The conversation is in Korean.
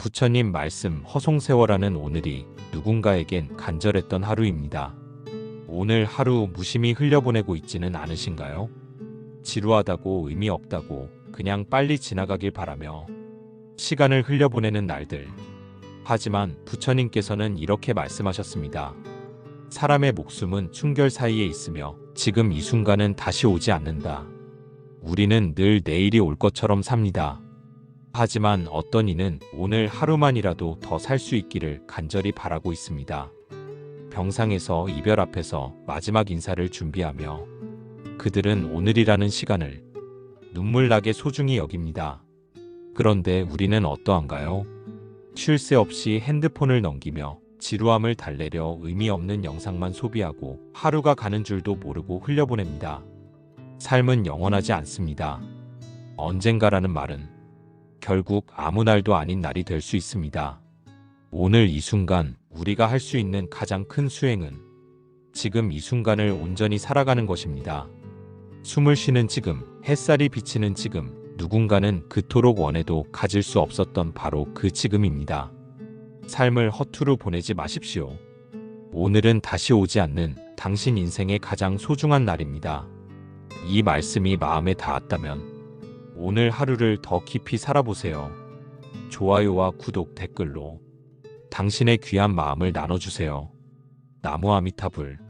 부처님 말씀 허송세월하는 오늘이 누군가에겐 간절했던 하루입니다. 오늘 하루 무심히 흘려보내고 있지는 않으신가요? 지루하다고 의미 없다고 그냥 빨리 지나가길 바라며 시간을 흘려보내는 날들. 하지만 부처님께서는 이렇게 말씀하셨습니다. 사람의 목숨은 충결 사이에 있으며 지금 이 순간은 다시 오지 않는다. 우리는 늘 내일이 올 것처럼 삽니다. 하지만 어떤 이는 오늘 하루만이라도 더 살 수 있기를 간절히 바라고 있습니다. 병상에서 이별 앞에서 마지막 인사를 준비하며 그들은 오늘이라는 시간을 눈물나게 소중히 여깁니다. 그런데 우리는 어떠한가요? 쉴 새 없이 핸드폰을 넘기며 지루함을 달래려 의미 없는 영상만 소비하고 하루가 가는 줄도 모르고 흘려보냅니다. 삶은 영원하지 않습니다. 언젠가라는 말은 결국 아무 날도 아닌 날이 될 수 있습니다. 오늘 이 순간 우리가 할 수 있는 가장 큰 수행은 지금 이 순간을 온전히 살아가는 것입니다. 숨을 쉬는 지금, 햇살이 비치는 지금, 누군가는 그토록 원해도 가질 수 없었던 바로 그 지금입니다. 삶을 허투루 보내지 마십시오. 오늘은 다시 오지 않는 당신 인생의 가장 소중한 날입니다. 이 말씀이 마음에 닿았다면 오늘 하루를 더 깊이 살아보세요. 좋아요와 구독, 댓글로 당신의 귀한 마음을 나눠주세요. 나무 아미타불